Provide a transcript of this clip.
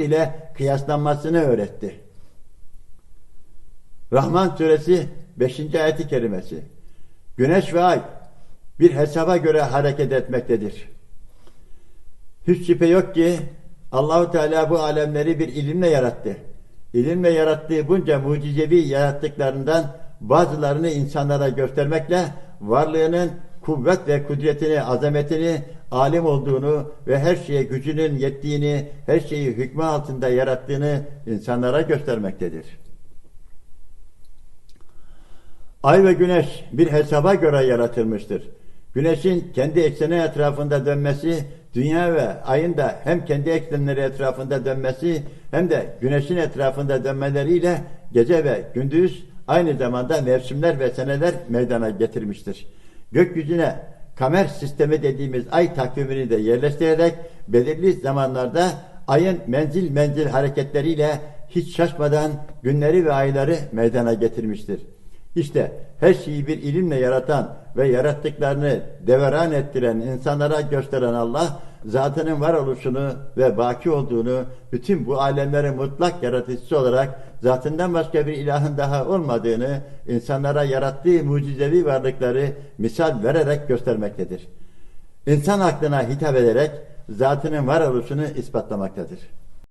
ile kıyaslanmasını öğretti. Rahman suresi 5. ayeti kerimesi. Güneş ve ay bir hesaba göre hareket etmektedir. Hiç şüphe yok ki Allahu Teala bu alemleri bir ilimle yarattı. İlimle yarattığı bunca mucizevi yarattıklarından bazılarını insanlara göstermekle varlığının kuvvet ve kudretini, azametini, alim olduğunu ve her şeye gücünün yettiğini, her şeyi hükmü altında yarattığını insanlara göstermektedir. Ay ve güneş bir hesaba göre yaratılmıştır. Güneşin kendi ekseni etrafında dönmesi, dünya ve ayın da hem kendi eksenleri etrafında dönmesi hem de güneşin etrafında dönmeleriyle gece ve gündüz aynı zamanda mevsimler ve seneler meydana getirmiştir. Gökyüzüne kamer sistemi dediğimiz ay takvimini de yerleştirerek belirli zamanlarda ayın menzil menzil hareketleriyle hiç şaşmadan günleri ve ayları meydana getirmiştir. İşte her şeyi bir ilimle yaratan ve yarattıklarını deveran ettiren insanlara gösteren Allah, zatının varoluşunu ve baki olduğunu, bütün bu alemlerin mutlak yaratıcısı olarak zatından başka bir ilahın daha olmadığını, insanlara yarattığı mucizevi varlıkları misal vererek göstermektedir. İnsan aklına hitap ederek zatının varoluşunu ispatlamaktadır.